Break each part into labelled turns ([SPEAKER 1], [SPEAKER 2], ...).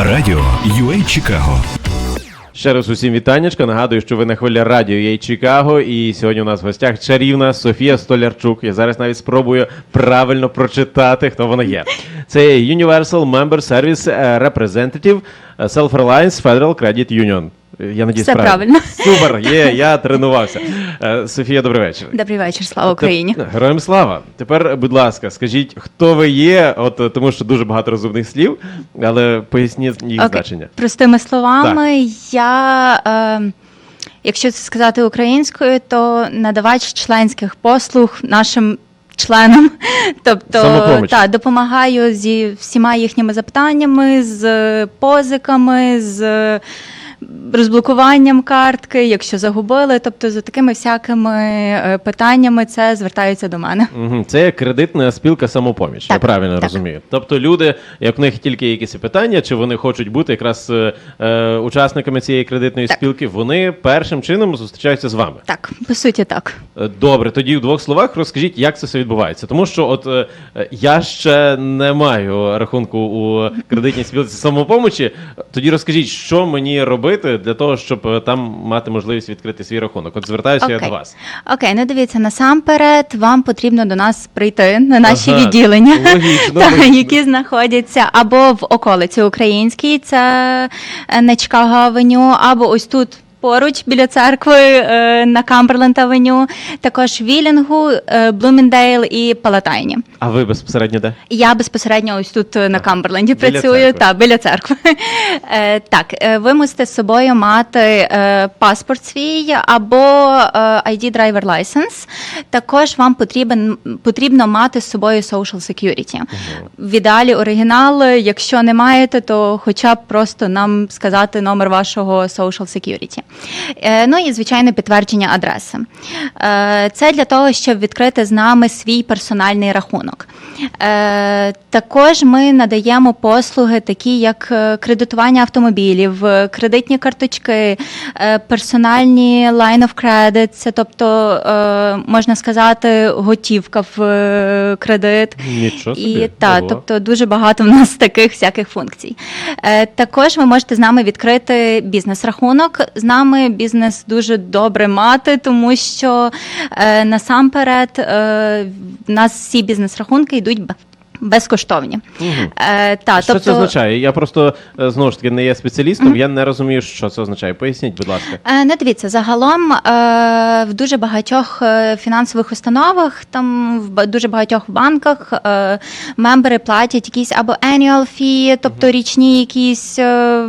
[SPEAKER 1] Радіо UA Чикаго.
[SPEAKER 2] Ще раз усім вітаннячка. Нагадую, що ви на хвилі радіо є Чикаго. І сьогодні у нас в гостях чарівна Софія Столярчук. Я зараз навіть спробую правильно прочитати, хто вона є. Це Universal Member Service е, Representative е, Self-Reliance Federal Credit Union. Я надіюсь,
[SPEAKER 3] Все правильно.
[SPEAKER 2] Супер, є, я тренувався. Е, Софія, добрий вечір.
[SPEAKER 3] Добрий вечір, слава Україні.
[SPEAKER 2] Теп- Героям слава. Тепер, будь ласка, скажіть, хто ви є, от е, тому що дуже багато розумних слів, але поясніть їх
[SPEAKER 3] Окей.
[SPEAKER 2] значення.
[SPEAKER 3] Простими словами, я, е, якщо це сказати українською, то надавач членських послуг нашим членам, тобто
[SPEAKER 2] Самопоміч.
[SPEAKER 3] та, допомагаю зі всіма їхніми запитаннями, з позиками, з розблокуванням картки, якщо загубили, тобто за такими всякими е, питаннями це звертаються до мене.
[SPEAKER 2] Це є кредитна спілка самопоміч. Я правильно
[SPEAKER 3] так.
[SPEAKER 2] розумію. Тобто люди, як в них тільки якісь питання, чи вони хочуть бути якраз е, е, учасниками цієї кредитної
[SPEAKER 3] Так.
[SPEAKER 2] спілки, вони першим чином зустрічаються з вами.
[SPEAKER 3] Так, по суті, так.
[SPEAKER 2] Е, Добре, тоді в двох словах розкажіть, як це все відбувається. Тому що, от е, я ще не маю рахунку у кредитній спілці самопомочі. Тоді розкажіть, що мені робити для того, щоб е, там мати можливість відкрити свій рахунок. От звертаюся я до вас.
[SPEAKER 3] Окей, ну дивіться, насамперед вам потрібно до нас прийти на наші
[SPEAKER 2] Ага,
[SPEAKER 3] відділення,
[SPEAKER 2] логічно,
[SPEAKER 3] та,
[SPEAKER 2] логічно.
[SPEAKER 3] які знаходяться або в околиці Українській, це е, на Чикаго Авеню, або ось тут. Поруч біля церкви е, на Камберленд Авеню, також Вілінгу, е, Блуміндейл і Палатайні.
[SPEAKER 2] А ви безпосередньо де?
[SPEAKER 3] Я безпосередньо ось тут е, на Камберленді
[SPEAKER 2] Біля
[SPEAKER 3] працюю
[SPEAKER 2] церкви.
[SPEAKER 3] та біля церкви. Так, ви мусите з собою мати паспорт свій або ID Driver License. Також вам потрібен потрібно мати з собою Social Security. В ідеалі оригінал. Якщо не маєте, то хоча б просто нам сказати номер вашого Social Security. Е, ну і звичайно підтвердження адреси. Е, це для того, щоб відкрити з нами свій персональний рахунок. Е, також ми надаємо послуги, такі як кредитування автомобілів, кредитні карточки, персональні line of credit, це тобто можна сказати, готівка в кредит.
[SPEAKER 2] Нічого собі.
[SPEAKER 3] І та, тобто дуже багато в нас таких всяких функцій. Також ви можете з нами відкрити бізнес-рахунок. З нами бізнес дуже добре мати, тому що е, насамперед е, в нас всі бізнес-рахунки йдуть безкоштовні.
[SPEAKER 2] Мгм.
[SPEAKER 3] Е, та,
[SPEAKER 2] Що
[SPEAKER 3] тобто,
[SPEAKER 2] це означає? Я просто е, знову ж таки не є спеціалістом, я не розумію, що це означає. Поясніть, будь ласка.
[SPEAKER 3] Е, Ну, дивіться, загалом е, в дуже багатьох е, фінансових установах, там в ба- дуже багатьох банках е, мембери платять якісь або annual fee, тобто річні якісь. е,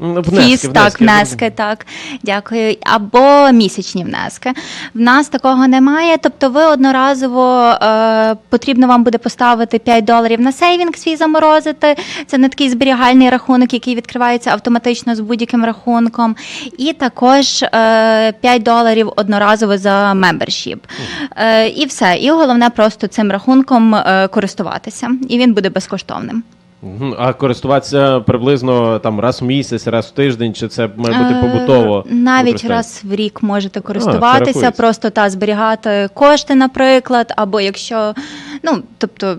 [SPEAKER 2] Внески,
[SPEAKER 3] Фіс,
[SPEAKER 2] внески,
[SPEAKER 3] так, внески, так, дякую. Або місячні внески. В нас такого немає. Тобто, ви одноразово е, потрібно вам буде поставити 5 доларів на сейвінг свій заморозити. Це не такий зберігальний рахунок, який відкривається автоматично з будь-яким рахунком. І також е, 5 доларів одноразово за мембершіп. Е, і все. І головне просто цим рахунком е, користуватися. І він буде безкоштовним.
[SPEAKER 2] Мгм. А користуватися приблизно там раз в місяць, раз в тиждень, чи це має бути
[SPEAKER 3] Е,
[SPEAKER 2] побутово?
[SPEAKER 3] Навіть
[SPEAKER 2] використання?
[SPEAKER 3] раз в рік можете користуватися,
[SPEAKER 2] рахується.
[SPEAKER 3] просто та зберігати кошти, наприклад, або якщо ну тобто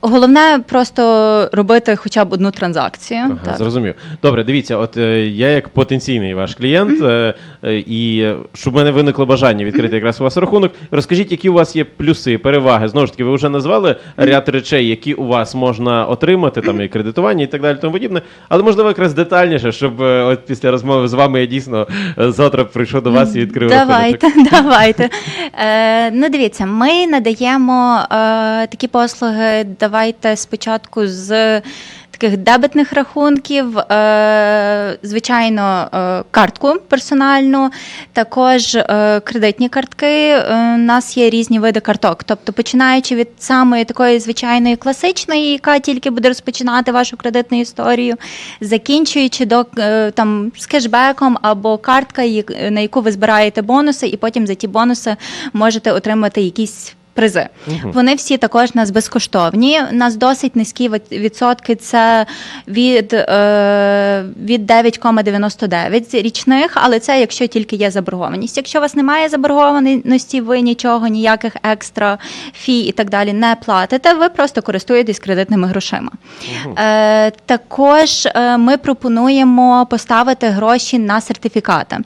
[SPEAKER 3] головне просто робити хоча б одну транзакцію.
[SPEAKER 2] Ага,
[SPEAKER 3] так.
[SPEAKER 2] зрозумів. Добре, дивіться, от е, я як потенційний ваш клієнт, е, е, і е, щоб в мене виникло бажання відкрити якраз у вас рахунок, розкажіть, які у вас є плюси, переваги. Знову ж таки, ви вже назвали ряд речей, які у вас можна отримати, там і кредитування, і так далі, тому подібне. Але можливо якраз детальніше, щоб е, от після розмови з вами я дійсно е, завтра прийшов до вас і відкрив рахунок.
[SPEAKER 3] Давайте, давайте. Е, ну, дивіться, ми надаємо е, такі послуги. Давайте спочатку з таких дебетних рахунків, е, звичайно, е, картку персональну, також е, кредитні картки. У нас є різні види карток. Тобто, починаючи від самої такої звичайної класичної, яка тільки буде розпочинати вашу кредитну історію, закінчуючи до там з кешбеком або картка, на яку ви збираєте бонуси, і потім за ті бонуси можете отримати якісь Призи. Вони всі також у нас безкоштовні. У нас досить низькі відсотки. Це від, е, від 9,99 річних, але це якщо тільки є заборгованість. Якщо у вас немає заборгованості, ви нічого, ніяких екстра фі і так далі не платите, ви просто користуєтесь кредитними грошима. Е, також е, ми пропонуємо поставити гроші на сертифікати.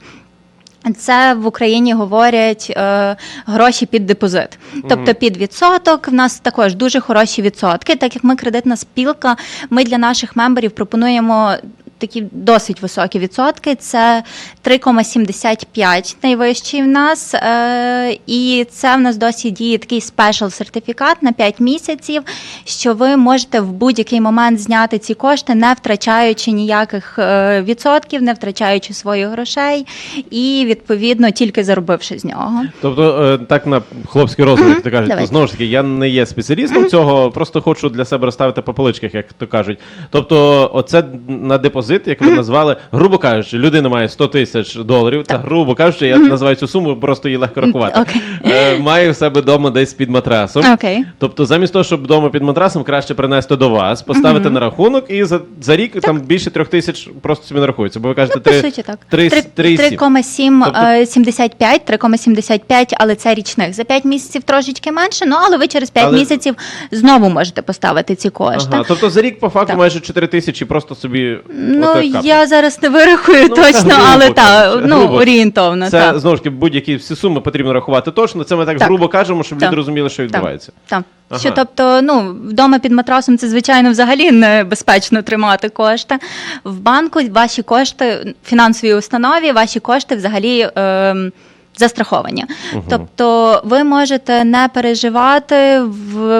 [SPEAKER 3] Це в Україні говорять е, гроші під депозит, тобто під відсоток. В нас також дуже хороші відсотки. Так як ми кредитна спілка, ми для наших мемберів пропонуємо. Такі досить високі відсотки. Це 3,75 найвищий в нас. Е, і це в нас досі діє такий спешл сертифікат на 5 місяців, що ви можете в будь-який момент зняти ці кошти, не втрачаючи ніяких е, відсотків, не втрачаючи своїх грошей, і відповідно тільки заробивши з нього.
[SPEAKER 2] Тобто, е, так на хлопський розум, як то кажуть,
[SPEAKER 3] Давай.
[SPEAKER 2] ну, знову ж таки, я не є спеціалістом цього, просто хочу для себе розставити по поличках, як то кажуть. Тобто, оце на депозит, як ви назвали, грубо кажучи, людина має 100 тисяч доларів, та грубо кажучи, я називаю цю суму, просто її легко рахувати. Е, Має в себе вдома десь під матрасом.
[SPEAKER 3] Окей.
[SPEAKER 2] Тобто, замість того, щоб вдома під матрасом, краще принести до вас, поставити на рахунок, і за, за рік там більше трьох тисяч просто собі нарахується. Бо ви кажете,
[SPEAKER 3] Ну, по
[SPEAKER 2] три-
[SPEAKER 3] суті, так.
[SPEAKER 2] три-
[SPEAKER 3] Три-
[SPEAKER 2] сім.
[SPEAKER 3] 3,7,
[SPEAKER 2] Тобто-
[SPEAKER 3] е, 75, 3,75, але це річних. За 5 місяців трошечки менше, ну але ви через 5
[SPEAKER 2] Але-
[SPEAKER 3] місяців знову можете поставити ці кошти.
[SPEAKER 2] Ага, тобто за рік по факту
[SPEAKER 3] Так.
[SPEAKER 2] майже 4 тисячі просто собі.
[SPEAKER 3] Ну, я зараз не вирахую
[SPEAKER 2] Ну, це
[SPEAKER 3] точно,
[SPEAKER 2] грубо
[SPEAKER 3] але так, ну,
[SPEAKER 2] грубо.
[SPEAKER 3] орієнтовно.
[SPEAKER 2] Це
[SPEAKER 3] так.
[SPEAKER 2] знову ж таки будь-які всі суми потрібно рахувати точно. Це ми так,
[SPEAKER 3] Так.
[SPEAKER 2] грубо кажемо, щоб
[SPEAKER 3] Так.
[SPEAKER 2] люди розуміли, що відбувається.
[SPEAKER 3] Так.
[SPEAKER 2] Ага.
[SPEAKER 3] Що, тобто, ну, вдома під матрасом це, звичайно, взагалі небезпечно тримати кошти. В банку ваші кошти, фінансовій установі, ваші кошти взагалі. Е, Застраховані, тобто ви можете не переживати.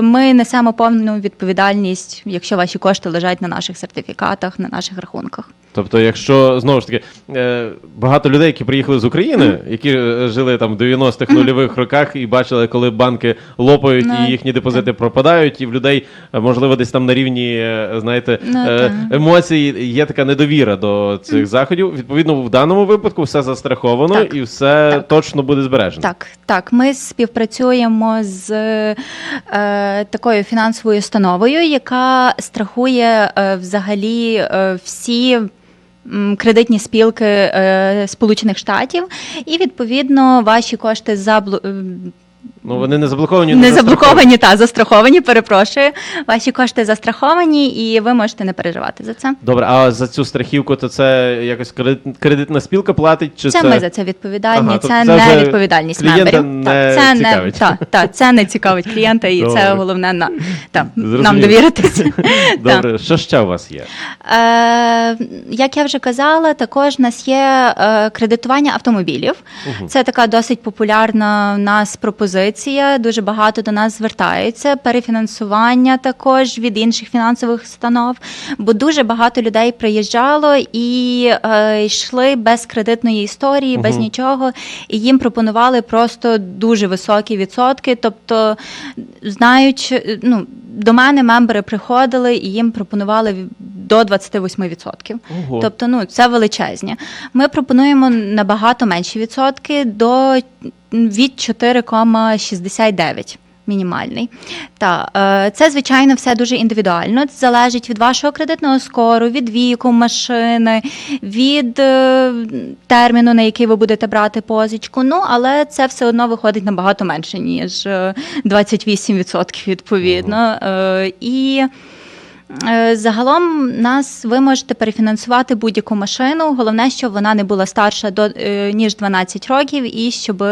[SPEAKER 3] Ми несемо повну відповідальність, якщо ваші кошти лежать на наших сертифікатах, на наших рахунках.
[SPEAKER 2] Тобто, якщо знову ж таки е, багато людей, які приїхали з України, які е, жили там в 90-х нульових роках і бачили, коли банки лопають
[SPEAKER 3] Ну,
[SPEAKER 2] і їхні депозити пропадають, і в людей е, можливо десь там на рівні знаєте
[SPEAKER 3] Ну,
[SPEAKER 2] емоцій є така недовіра до цих заходів. Відповідно, в даному випадку все застраховано
[SPEAKER 3] Так.
[SPEAKER 2] і все
[SPEAKER 3] Так.
[SPEAKER 2] точно буде збережено.
[SPEAKER 3] Так, так. Ми співпрацюємо з е, такою фінансовою установою, яка страхує е, взагалі е, всі. Кредитні спілки е, Сполучених Штатів, і відповідно ваші кошти заблу...
[SPEAKER 2] Ну вони не заблоковані,
[SPEAKER 3] не заблоковані та застраховані. Перепрошую. Ваші кошти застраховані, і ви можете не переживати за це.
[SPEAKER 2] Добре, а за цю страхівку то це якось кредит- кредитна спілка платить? Чи
[SPEAKER 3] Це,
[SPEAKER 2] це,
[SPEAKER 3] ми за це відповідальні.
[SPEAKER 2] Ага,
[SPEAKER 3] це,
[SPEAKER 2] тобто це
[SPEAKER 3] не відповідальність
[SPEAKER 2] клієнта
[SPEAKER 3] мемберів.
[SPEAKER 2] не
[SPEAKER 3] так, це
[SPEAKER 2] цікавить.
[SPEAKER 3] не та, та, це не цікавить клієнта, і
[SPEAKER 2] Добре.
[SPEAKER 3] це головне на та, нам
[SPEAKER 2] Зрозуміло.
[SPEAKER 3] довіритися. Та.
[SPEAKER 2] Добре, що ще у вас є?
[SPEAKER 3] Е, як я вже казала, також в нас є е, кредитування автомобілів. Це така досить популярна в нас пропозиція. Дуже багато до нас звертаються. Перефінансування також від інших фінансових установ. Бо дуже багато людей приїжджало і е, йшли без кредитної історії, без нічого, і їм пропонували просто дуже високі відсотки. Тобто, знаючи, ну до мене мембери приходили і їм пропонували до 28%.
[SPEAKER 2] Ого.
[SPEAKER 3] Тобто, ну це величезні. Ми пропонуємо набагато менші відсотки до від 4,69. Мінімальний. Та е, це звичайно все дуже індивідуально. Це залежить від вашого кредитного скору, від віку машини, від е, терміну, на який ви будете брати позичку. Ну але це все одно виходить набагато менше ніж е, 28% відповідно. Е, і Е, Загалом нас ви можете перефінансувати будь-яку машину. Головне, щоб вона не була старша до е, ніж 12 років, і щоб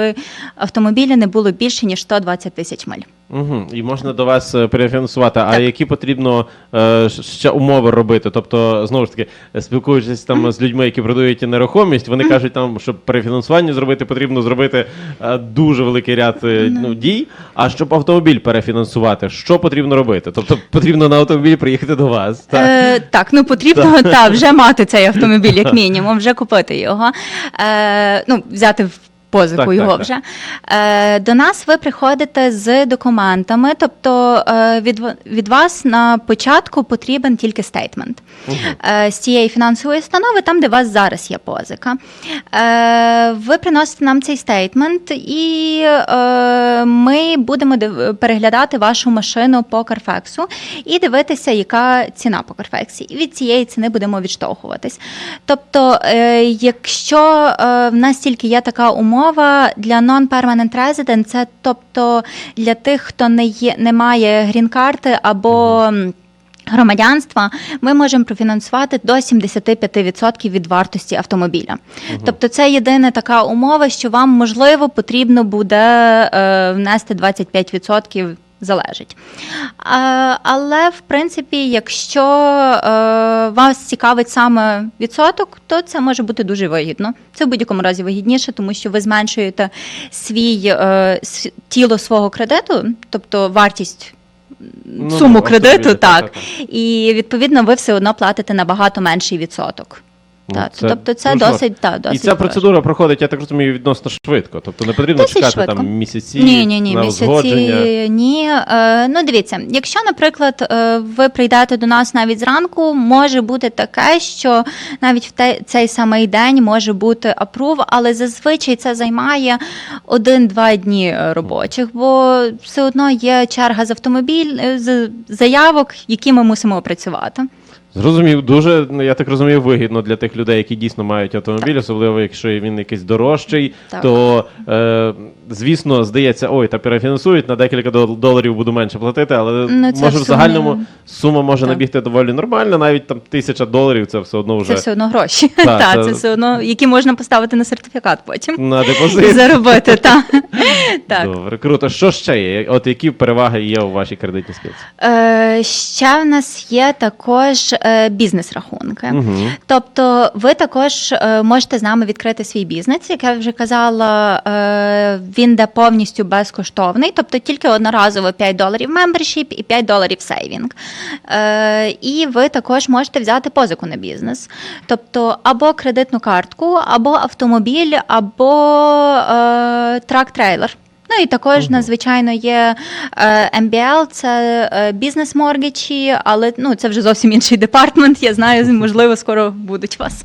[SPEAKER 3] автомобілі не було більше ніж 120 тисяч миль.
[SPEAKER 2] Угу. І можна до вас е, перефінансувати. А які потрібно е, ще умови робити? Тобто, знову ж таки, е, спілкуючись там з людьми, які продають нерухомість, вони кажуть, там, щоб перефінансування зробити, потрібно зробити е, дуже великий ряд е, ну, дій. А щоб автомобіль перефінансувати, що потрібно робити? Тобто потрібно на автомобіль приїхати до вас. Так?
[SPEAKER 3] Е, так, ну потрібно та, вже мати цей автомобіль, як мінімум, вже купити його. Е, ну, взяти в позику
[SPEAKER 2] Так,
[SPEAKER 3] його
[SPEAKER 2] так,
[SPEAKER 3] вже. Е, до нас ви приходите з документами, тобто е, від, від вас на початку потрібен тільки стейтмент е, з цієї фінансової установи, там, де у вас зараз є позика. Ви приносите нам цей стейтмент, і ми будемо переглядати вашу машину по Карфексу і дивитися, яка ціна по Карфексі. І від цієї ціни будемо відштовхуватись. Тобто, якщо в нас тільки є така умова для non-permanent resident, це тобто для тих, хто не є, не має грін-карти або. Громадянства ми можемо профінансувати до 75% від вартості автомобіля. Тобто, це єдина така умова, що вам можливо потрібно буде е, внести 25%. Залежить. Але в принципі, якщо е, вас цікавить саме відсоток, то це може бути дуже вигідно. Це в будь-якому разі вигідніше, тому що ви зменшуєте свій е, с- тіло свого кредиту, тобто вартість
[SPEAKER 2] Ну,
[SPEAKER 3] суму
[SPEAKER 2] автомобіля,
[SPEAKER 3] кредиту,
[SPEAKER 2] так,
[SPEAKER 3] так. і відповідно ви все одно платите набагато менший відсоток.
[SPEAKER 2] Ну,
[SPEAKER 3] Так,
[SPEAKER 2] це
[SPEAKER 3] тобто це
[SPEAKER 2] дуже
[SPEAKER 3] досить, та,
[SPEAKER 2] І ця
[SPEAKER 3] хороше.
[SPEAKER 2] процедура проходить, я так розумію, відносно швидко. Тобто не потрібно
[SPEAKER 3] Досить
[SPEAKER 2] чекати
[SPEAKER 3] швидко.
[SPEAKER 2] там місяці
[SPEAKER 3] Ні, ні, ні,
[SPEAKER 2] на узгодження.
[SPEAKER 3] місяці ні. Е, ну, дивіться, якщо, наприклад, е, ви прийдете до нас навіть зранку, може бути таке, що навіть в те, цей самий день може бути апрув, але зазвичай це займає один-два дні е, робочих, бо все одно є черга з автомобіль е, з заявок, які ми мусимо опрацювати.
[SPEAKER 2] Зрозумів, дуже ну, я так розумію, вигідно для тих людей, які дійсно мають автомобіль, особливо якщо він якийсь дорожчий,
[SPEAKER 3] Так.
[SPEAKER 2] то е, звісно здається, ой, та перефінансують на декілька дол- доларів буду менше платити, але
[SPEAKER 3] Ну, це
[SPEAKER 2] може в
[SPEAKER 3] в сумі-
[SPEAKER 2] загальному сума може
[SPEAKER 3] Так.
[SPEAKER 2] набігти доволі нормально, навіть там тисяча доларів це все одно вже
[SPEAKER 3] Це все одно гроші.
[SPEAKER 2] Так,
[SPEAKER 3] Так,
[SPEAKER 2] це-
[SPEAKER 3] це все одно, які можна поставити на сертифікат потім.
[SPEAKER 2] на
[SPEAKER 3] І
[SPEAKER 2] депозит.
[SPEAKER 3] заробити, так. так.
[SPEAKER 2] Добре, круто. Що ще є? От які переваги є у вашій кредитній спілці?
[SPEAKER 3] Е, ще в нас є також е, бізнес-рахунки.
[SPEAKER 2] Угу.
[SPEAKER 3] Тобто, ви також е, можете з нами відкрити свій бізнес. Як я вже казала, е, він де повністю безкоштовний, тобто тільки одноразово 5 доларів membership і 5 доларів сейвінг. Е, і ви також можете взяти позику на бізнес, тобто або кредитну картку, або автомобіль, або е, трак-трейлер. Ну і також надзвичайно є е, MBL, це е, бізнес моргічі, але ну це вже зовсім інший департмент. Я знаю, можливо, скоро будуть у вас.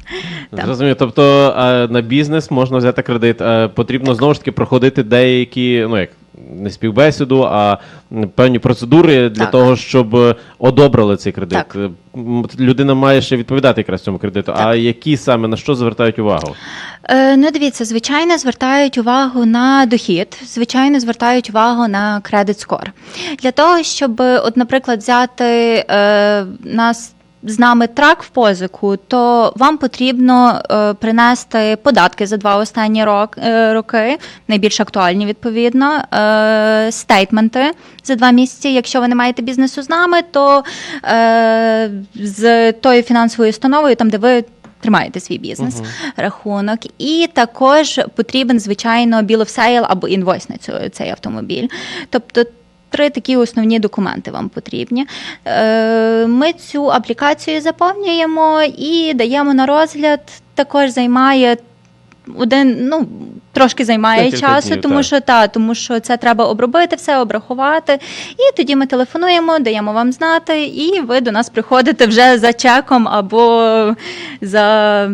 [SPEAKER 3] Так.
[SPEAKER 2] Зрозуміло. Тобто е, на бізнес можна взяти кредит. Е, Потрібно знову ж таки проходити деякі, ну як не співбесіду, а певні процедури для
[SPEAKER 3] Так.
[SPEAKER 2] того, щоб е, одобрили цей кредит.
[SPEAKER 3] Так.
[SPEAKER 2] Е, Людина має ще відповідати якраз цьому кредиту. А які саме на що звертають увагу?
[SPEAKER 3] Е, ну, дивіться, звичайно, звертають увагу на дохід, звичайно, звертають увагу на кредит скор. Для того, щоб, от, наприклад, взяти е, нас. З нами трак в позику, то вам потрібно е, принести податки за два останні е, роки, найбільш актуальні відповідно, е, стейтменти за два місяці. Якщо ви не маєте бізнесу з нами, то з тою фінансовою установою, там де ви тримаєте свій бізнес, рахунок. І також потрібен, звичайно, bill of sale або інвойс на цю, цей автомобіль. Тобто три такі основні документи вам потрібні. Е, Ми цю аплікацію заповнюємо і даємо на розгляд. Також займає один, ну трошки займає
[SPEAKER 2] Декілька
[SPEAKER 3] часу,
[SPEAKER 2] днів,
[SPEAKER 3] тому
[SPEAKER 2] так.
[SPEAKER 3] що та, тому що це треба обробити, все обрахувати. І тоді ми телефонуємо, даємо вам знати, і ви до нас приходите вже за чеком або за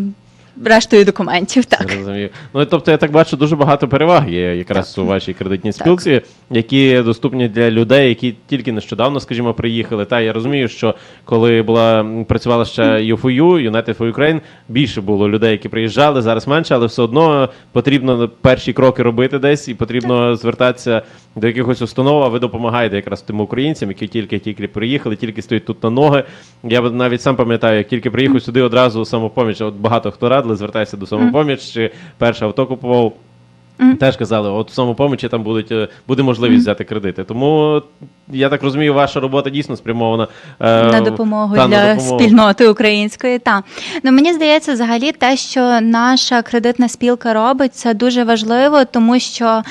[SPEAKER 3] рештою документів. Так.
[SPEAKER 2] Зрозумів. Ну тобто, я так бачу, дуже багато переваг є якраз у вашій кредитній спілці, які доступні для людей, які тільки нещодавно, скажімо, приїхали. Та я розумію, що коли була працювала ще UFU, United for Ukraine, більше було людей, які приїжджали, зараз менше, але все одно потрібно перші кроки робити десь, і потрібно звертатися до якихось установ. А ви допомагаєте якраз тим українцям, які тільки тільки приїхали, тільки стоять тут на ноги. Я навіть сам пам'ятаю, як тільки приїхав сюди, одразу самопоміч. От багато хто радили, звертайся до самопоміч, перше авто купував. Теж казали, от в самопомічі там будуть, е, буде можливість взяти кредити. Тому я так розумію, ваша робота дійсно спрямована е,
[SPEAKER 3] на допомогу
[SPEAKER 2] та,
[SPEAKER 3] для
[SPEAKER 2] на допомогу.
[SPEAKER 3] спільноти української. Та ну мені здається, взагалі те, що наша кредитна спілка робить, це дуже важливо, тому що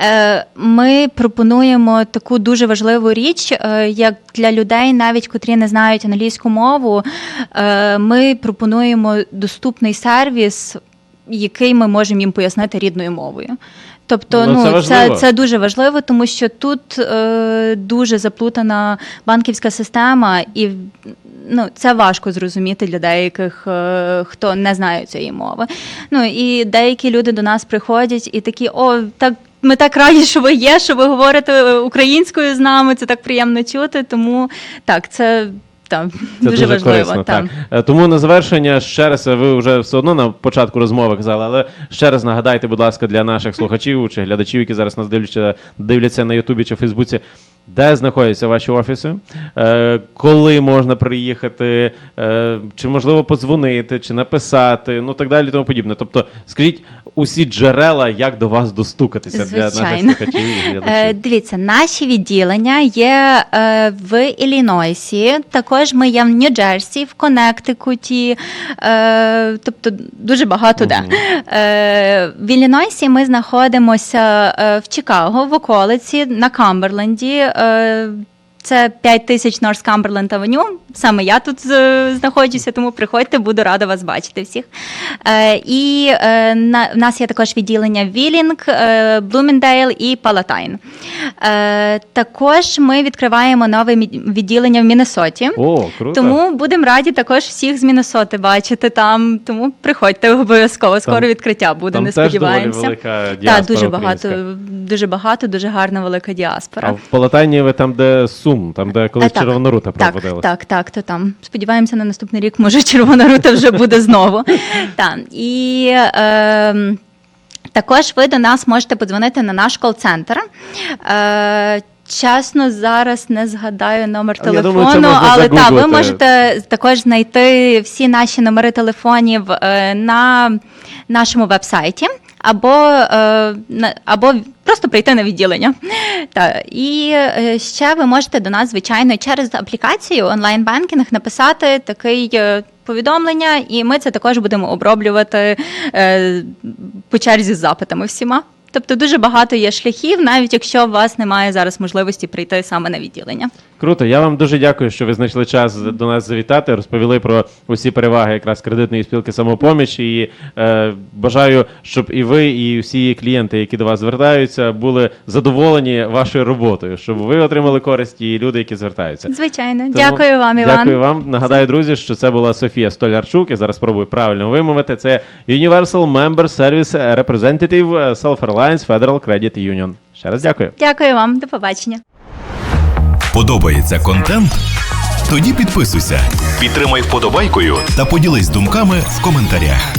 [SPEAKER 3] е, ми пропонуємо таку дуже важливу річ, е, як для людей, навіть котрі не знають англійську мову. Е, ми пропонуємо доступний сервіс. Який ми можемо їм пояснити рідною мовою. Тобто,
[SPEAKER 2] Ну,
[SPEAKER 3] ну,
[SPEAKER 2] це
[SPEAKER 3] це, це, дуже важливо, тому що тут е, дуже заплутана банківська система, і ну, це важко зрозуміти для деяких, е, хто не знає цієї мови. Ну і деякі люди до нас приходять і такі, о, так. Ми так раді, що ви є, що ви говорите українською з нами. Це так приємно чути. Тому так, це, так,
[SPEAKER 2] Це
[SPEAKER 3] дуже, важливо.
[SPEAKER 2] корисно,
[SPEAKER 3] так.
[SPEAKER 2] так. Е, Тому на завершення ще раз е, ви вже все одно на початку розмови казали, але ще раз нагадайте, будь ласка, для наших слухачів чи глядачів, які зараз нас дивляться, дивляться на Ютубі чи Фейсбуці. Де знаходяться ваші офіси? Е, коли можна приїхати, е, чи можливо подзвонити, чи написати, ну так далі, тому подібне. Тобто, скажіть усі джерела, як до вас достукатися для наших
[SPEAKER 3] Звичайно.
[SPEAKER 2] слухачів і
[SPEAKER 3] Е,
[SPEAKER 2] глядачів.
[SPEAKER 3] дивіться, наші відділення є е, в Іллінойсі, також ми є в Нью-Джерсі, в Коннектикуті, е, тобто дуже багато де. Е, в Іллінойсі ми знаходимося е, в Чикаго, в околиці, на Камберленді. Е, Um. Це 5 тисяч Норс Камберленд Авеню. Саме я тут е, знаходжуся, тому приходьте, буду рада вас бачити всіх. Е, і е, на, в нас є також відділення Вілінг, е, Блумендейл і Палатайн. Е, також ми відкриваємо нове відділення в Міннесоті.
[SPEAKER 2] О, круто.
[SPEAKER 3] Тому будемо раді також всіх з Міннесоти бачити там. Тому приходьте обов'язково. Скоро
[SPEAKER 2] Там-
[SPEAKER 3] відкриття буде.
[SPEAKER 2] Там
[SPEAKER 3] не
[SPEAKER 2] теж
[SPEAKER 3] сподіваємося.
[SPEAKER 2] велика
[SPEAKER 3] дуже багато,
[SPEAKER 2] українська.
[SPEAKER 3] дуже багато, дуже гарна велика діаспора.
[SPEAKER 2] А в Полотані ви там, де Сум, там, де колись
[SPEAKER 3] так.
[SPEAKER 2] Червона рута
[SPEAKER 3] Так,
[SPEAKER 2] проводила.
[SPEAKER 3] так, так, то там. Сподіваємося, на наступний рік може червона рута вже буде знову. Так. І е, також ви до нас можете подзвонити на наш кол-центр. Е, Чесно, зараз не згадаю номер телефону,
[SPEAKER 2] думаю,
[SPEAKER 3] але так, ви можете також знайти всі наші номери телефонів е, на нашому вебсайті. Або, е, або просто прийти на відділення. Та. І е, ще ви можете до нас, звичайно, через аплікацію онлайн-банкінг написати такий е, повідомлення, і ми це також будемо оброблювати е, по черзі з запитами всіма. Тобто дуже багато є шляхів, навіть якщо у вас немає зараз можливості прийти саме на відділення.
[SPEAKER 2] Круто. Я вам дуже дякую, що ви знайшли час до нас завітати, розповіли про усі переваги якраз кредитної спілки самопоміч. І е, бажаю, щоб і ви, і всі клієнти, які до вас звертаються, були задоволені вашою роботою, щоб ви отримали користь і люди, які звертаються.
[SPEAKER 3] Звичайно,
[SPEAKER 2] Тому
[SPEAKER 3] дякую вам, Іван.
[SPEAKER 2] Дякую вам. Нагадаю, друзі, що це була Софія Столярчук. Я зараз спробую правильно вимовити. Це Universal Member Service Representative Self-Reliance Federal Credit Union. Ще раз дякую.
[SPEAKER 3] Дякую вам, до побачення.
[SPEAKER 1] Подобається контент? Тоді підписуйся, підтримай вподобайкою та поділись думками в коментарях.